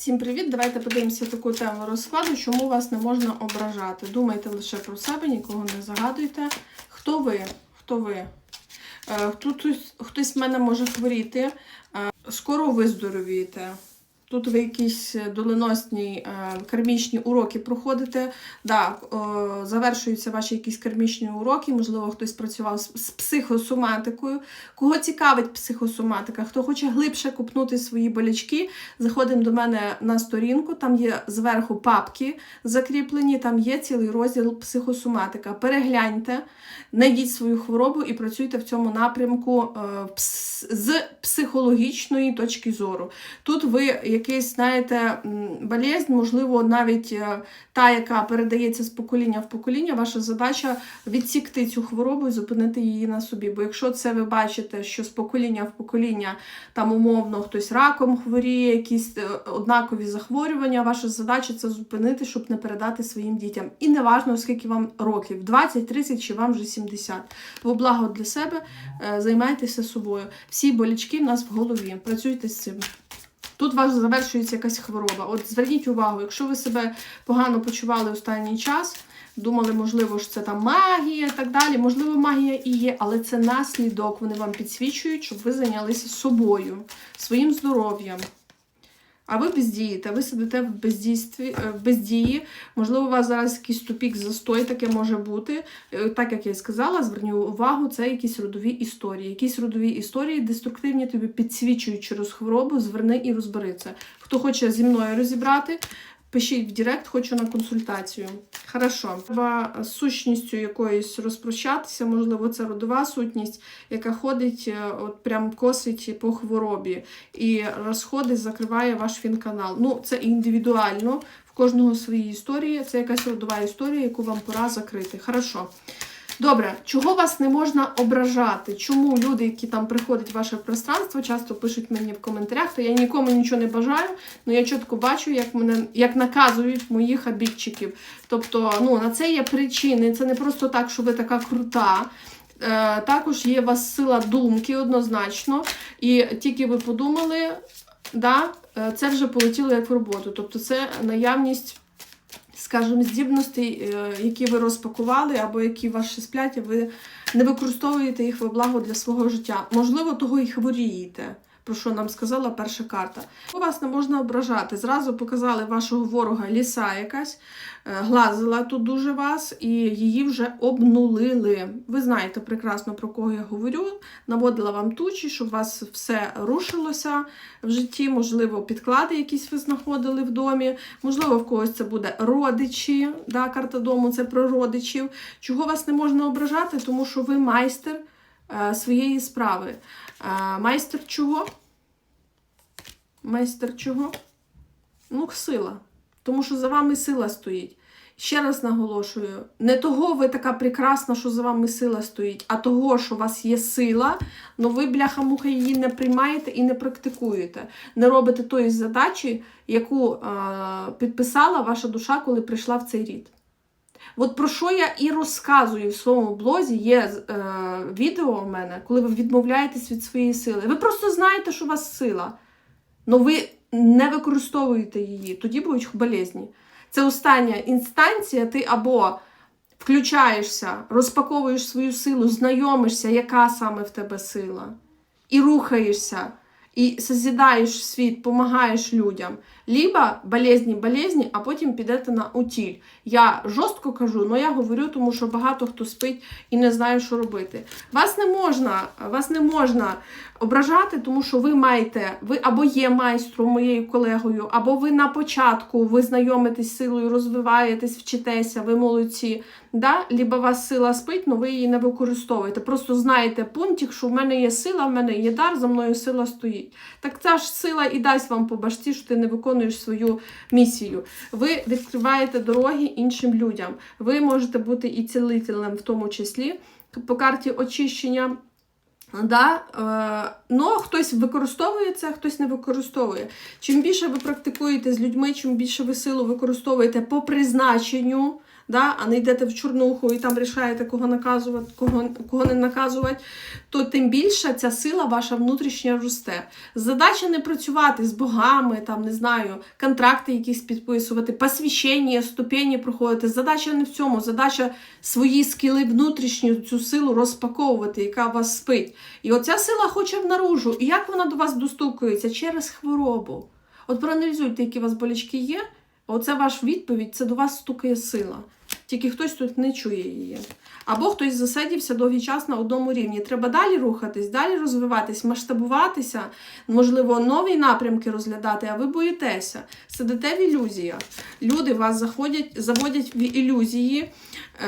Всім привіт! Давайте подивимося таку тему розкладу, чому вас не можна ображати. Думайте лише про себе, нікого не загадуйте. Хто ви? Хто ви? Е, хтось, хтось в мене може хворіти. скоро Скоро виздоровієте. Тут ви якісь доленосні е, кармічні уроки проходите. Да, е, завершуються ваші якісь кармічні уроки, можливо, хтось працював з, психосоматикою. Кого цікавить психосоматика, хто хоче глибше купнути свої болячки, заходимо до мене на сторінку, там є зверху папки закріплені, там є цілий розділ психосоматика. Перегляньте, знайдіть свою хворобу і працюйте в цьому напрямку е, з психологічної точки зору. Тут ви якийсь, знаєте, болезнь, можливо, навіть е, та, яка передається з покоління в покоління, ваша задача відсікти цю хворобу і зупинити її на собі. Бо якщо це ви бачите, що з покоління в покоління там умовно хтось раком хворіє, якісь е, однакові захворювання, ваша задача це зупинити, щоб не передати своїм дітям. І не важно, скільки вам років 20, 30 чи вам вже 70. Во благо для себе е, займайтеся собою. Всі болячки в нас в голові. Працюйте з цим. Тут у вас завершується якась хвороба. От зверніть увагу, якщо ви себе погано почували останній час, думали, можливо, що це там магія і так далі. Можливо, магія і є, але це наслідок. Вони вам підсвічують, щоб ви зайнялися собою, своїм здоров'ям. А ви бездієте, ви сидите в бездійстві, е, бездії. Можливо, у вас зараз якийсь тупік застой, таке може бути. Е, Так як я і сказала, зверніть увагу, це якісь родові історії. Якісь родові історії деструктивні тобі підсвічують через хворобу, зверни і розбери це. Хто хоче зі мною розібрати, пишіть в Директ, хочу на консультацію. Хорошо. Треба з сущністю якоюсь розпрощатися, можливо, це родова сутність, яка ходить, е, от прям косить по хворобі і розходить, закриває ваш фінканал. Ну, це індивідуально, в кожного свої історії. Це якась родова історія, яку вам пора закрити. Хорошо. Добре, чого вас не можна ображати? Чому люди, які там приходять в ваше пространство, часто пишуть мені в коментарях, то я нікому нічого не бажаю, але я чітко бачу, як мене як наказують моїх обідчиків. Тобто, ну на це є причини. Це не просто так, що ви така крута. Е, також є у вас сила думки однозначно. І тільки ви подумали, да, е, це вже полетіло як в роботу. Тобто, це наявність скажімо, здібностей, які ви розпакували, або які ваші сплять, ви не використовуєте їх во благо для свого життя. Можливо, того і хворієте. Про що нам сказала перша карта. Вас не можна ображати. Зразу показали вашого ворога ліса якась, е, глазила тут дуже вас, і її вже обнулили. Ви знаєте прекрасно, про кого я говорю. Наводила вам тучі, щоб у вас все рушилося в житті. Можливо, підклади якісь ви знаходили в домі. Можливо, в когось це буде родичі. Да, Карта дому це про родичів. Чого вас не можна ображати? Тому що ви майстер е, своєї справи. Е, майстер чого? Майстер чого? Ну, сила. Тому що за вами сила стоїть. Ще раз наголошую, не того ви така прекрасна, що за вами сила стоїть, а того, що у вас є сила, але ви, бляха-муха, її не приймаєте і не практикуєте. Не робите тої задачі, яку е, підписала ваша душа, коли прийшла в цей рід. От про що я і розказую в своєму блозі, є е, відео у мене, коли ви відмовляєтесь від своєї сили. Ви просто знаєте, що у вас сила, але ви не використовуєте її, тоді будуть болезні. Це остання інстанція, ти або включаєшся, розпаковуєш свою силу, знайомишся, яка саме в тебе сила, і рухаєшся, і созідаєш світ, допомагаєш людям. Либо болезні, болезні, а потім підете на утіль. Я жорстко кажу, але я говорю, тому що багато хто спить і не знає, що робити. Вас не можна, вас не можна ображати, тому що ви маєте, ви або є майстром моєю колегою, або ви на початку ви знайомитесь з силою, розвиваєтесь, вчитеся, ви молодці. Да? Либо вас сила спить, але ви її не використовуєте. Просто знаєте пунктик, що в мене є сила, в мене є дар, за мною сила стоїть. Так ця ж сила і дасть вам по башці, що ти не виконуєш свою місію. Ви відкриваєте дороги іншим людям. Ви можете бути і цілителем в тому числі по карті очищення. Да? Е, но хтось використовує це, хтось не використовує. Чим більше ви практикуєте з людьми, чим більше ви силу використовуєте по призначенню, да, а не йдете в чорнуху і там рішаєте, кого наказувати, кого, кого не наказувати, то тим більше ця сила ваша внутрішня росте. Задача не працювати з богами, там не знаю, контракти якісь підписувати, посвящення, ступені проходити. Задача не в цьому. Задача свої скіли внутрішню цю силу розпаковувати, яка вас спить. І оця сила хоче наружу. І як вона до вас достукується? Через хворобу. От проаналізуйте, які у вас болячки є. Оце ваш відповідь, це до вас стукає сила. Тільки хтось тут не чує її. Або хтось засидівся довгий час на одному рівні. Треба далі рухатись, далі розвиватись, масштабуватися, можливо, нові напрямки розглядати, а ви боїтеся. Сидите в ілюзіях. Люди вас заходять, заводять в ілюзії.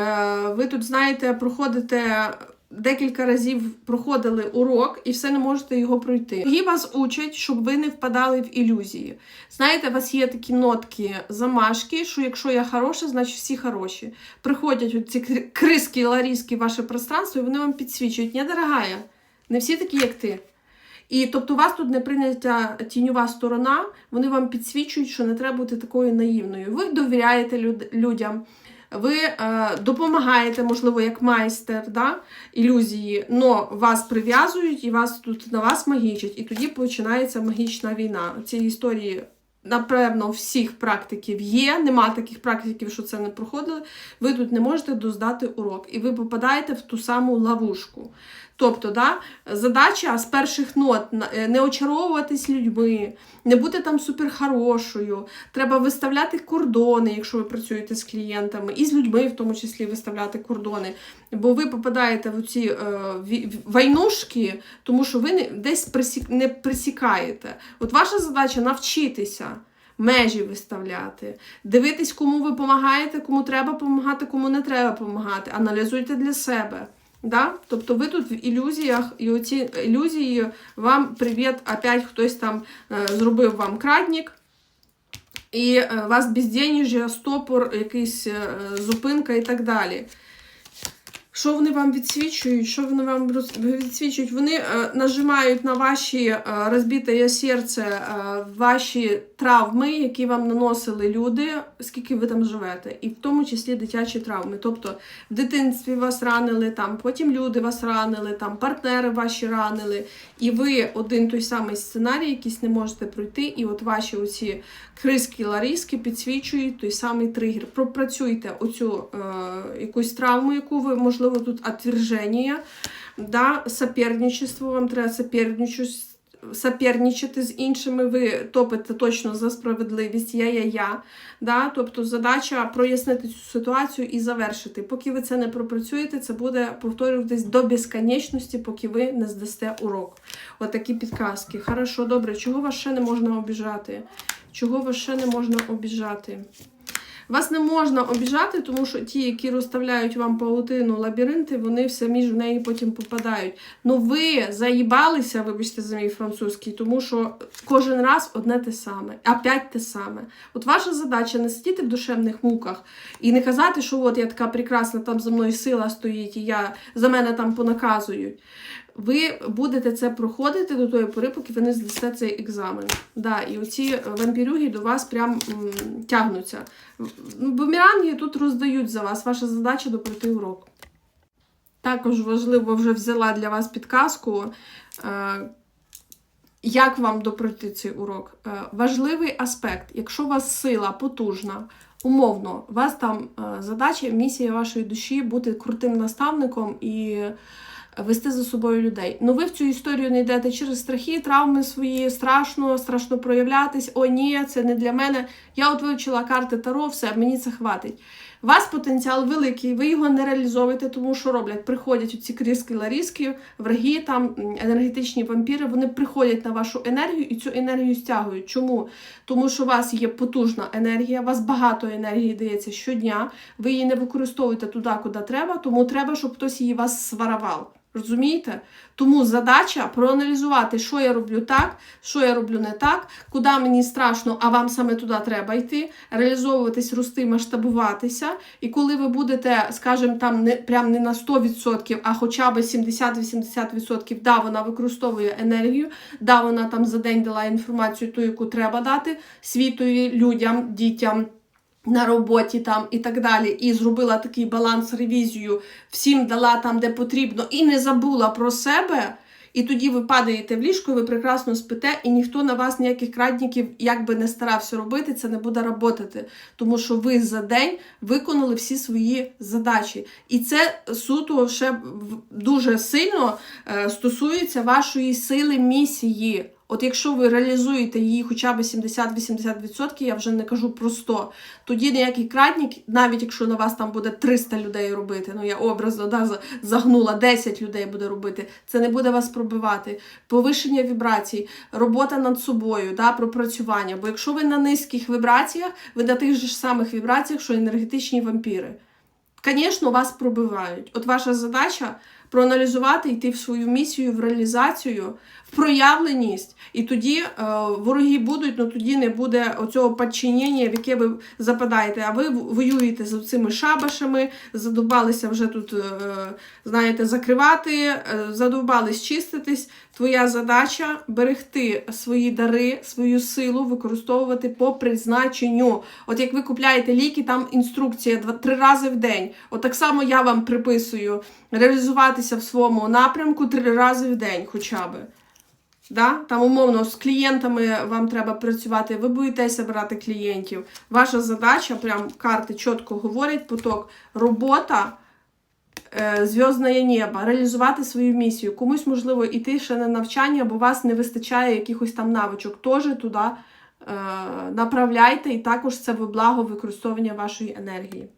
Е, Ви тут, знаєте, проходите. Декілька разів проходили урок і все не можете його пройти. Боги вас учать, щоб ви не впадали в ілюзії. Знаєте, у вас є такі нотки, замашки, що якщо я хороша, значить всі хороші. Приходять ці криски, ларіски в ваше пространство, і вони вам підсвічують. Ні, дорогая, не всі такі, як ти. І тобто у вас тут не прийнята тіньова сторона, вони вам підсвічують, що не треба бути такою наївною. Ви довіряєте люд- людям, ви е, допомагаєте, можливо, як майстер да, ілюзії, но вас прив'язують і вас тут на вас магічать. І тоді починається магічна війна. Ці історії. Напевно, всіх практиків є. Нема таких практиків, що це не проходили. Ви тут не можете доздати урок, і ви попадаєте в ту саму ловушку. Тобто, да, задача з перших нот е, не очаровуватись людьми, не бути там суперхорошою. Треба виставляти кордони, якщо ви працюєте з клієнтами, і з людьми, в тому числі, виставляти кордони. Бо ви попадаєте в ці е, ві- тому що ви не, десь присік, не присікаєте. От ваша задача навчитися. Межі виставляти, дивитись, кому ви допомагаєте, кому треба допомагати, кому не треба допомагати. Аналізуйте для себе. Да? Тобто ви тут в ілюзіях, і оці ілюзії вам привіт, опять хтось там е, зробив вам крадник, і е, у вас безденежжя, стопор, якийсь е, зупинка і так далі. Що вони вам відсвічують? Що вони вам відсвічують? Вони е, нажимають на ваші е, розбите серце, е, ваші травми, які вам наносили люди, скільки ви там живете, і в тому числі дитячі травми. Тобто в дитинстві вас ранили, там, потім люди вас ранили, там, партнери ваші ранили, і ви один той самий сценарій якийсь не можете пройти, і от ваші оці криски ларіски підсвічують той самий тригер. Пропрацюйте оцю е, якусь травму, яку ви, можливо, тут отверження, да, соперничество, вам треба соперничати, з іншими, ви топите точно за справедливість, я-я-я. Да? Тобто задача прояснити цю ситуацію і завершити. Поки ви це не пропрацюєте, це буде повторюватись до безконечності, поки ви не здасте урок. Отакі підказки. Хорошо, добре, чого вас ще не можна обіжати? Чого вас ще не можна обіжати? Вас не можна обіжати, тому що ті, які розставляють вам паутину, лабіринти, вони все між неї потім попадають. Ну ви заїбалися, вибачте за мій французький, тому що кожен раз одне те саме, опять те саме. От ваша задача не сидіти в душевних муках і не казати, що от я така прекрасна, там за мною сила стоїть, і я за мене там понаказують. Ви будете це проходити до тої пори, поки ви не здасте цей екзамен. Да, і оці вампірюги до вас прям м, тягнуться. Ну, Бумеранги тут роздають за вас. Ваша задача допройти урок. Також важливо вже взяла для вас підказку. Е, як вам допройти цей урок? Е, Важливий аспект, якщо у вас сила потужна, умовно, у вас там е, задача, місія вашої душі бути крутим наставником і вести за собою людей. Ну ви в цю історію не йдете через страхи, травми свої, страшно, страшно проявлятись. О, ні, це не для мене. Я от вивчила карти Таро, все, мені це хватить. У вас потенціал великий, ви його не реалізовуєте, тому що роблять? Приходять ці кріски ларіски, враги, там енергетичні вампіри, вони приходять на вашу енергію і цю енергію стягують. Чому? Тому що у вас є потужна енергія, у вас багато енергії дається щодня, ви її не використовуєте туди, куди треба, тому треба, щоб хтось її вас сваравав. Розумієте? Тому задача проаналізувати, що я роблю так, що я роблю не так, куди мені страшно, а вам саме туди треба йти, реалізовуватись, рости, масштабуватися. І коли ви будете, скажімо, там не прям не на 100%, а хоча б 70-80%, да, вона використовує енергію, да, вона там за день дала інформацію, ту, яку треба дати світові, людям, дітям. На роботі там і так далі, і зробила такий баланс, ревізію, всім дала там, де потрібно, і не забула про себе. І тоді ви падаєте в ліжко, ви прекрасно спите, і ніхто на вас ніяких крадників, як би не старався робити, це не буде работати. Тому що ви за день виконали всі свої задачі. І це суто ще дуже сильно е, стосується вашої сили місії. От якщо ви реалізуєте її хоча б 70-80%, я вже не кажу про 100, тоді ніякий крадник, навіть якщо на вас там буде 300 людей робити, ну я образно да, загнула 10 людей буде робити, це не буде вас пробивати. Повишення вібрацій, робота над собою, да, пропрацювання. Бо якщо ви на низьких вібраціях, ви на тих же ж самих вібраціях, що енергетичні вампіри. Звісно, вас пробивають. От ваша задача проаналізувати, йти в свою місію, в реалізацію, в проявленість. І тоді е, вороги будуть, але тоді не буде оцього підчинення, в яке ви западаєте. А ви воюєте з цими шабашами, задовбалися вже тут, е, знаєте, закривати, е, задовбались чиститись. Твоя задача берегти свої дари, свою силу, використовувати по призначенню. От як ви купляєте ліки, там інструкція два три рази в день. От так само я вам приписую реалізуватися в своєму напрямку три рази в день, хоча би. Да? Там умовно з клієнтами вам треба працювати, ви боїтеся брати клієнтів. Ваша задача, прям карти чітко говорять, поток, робота, е, зв'язне небо, реалізувати свою місію. Комусь, можливо, іти ще на навчання, бо вас не вистачає якихось там навичок. Теж туди е, направляйте, і також це во благо використовування вашої енергії.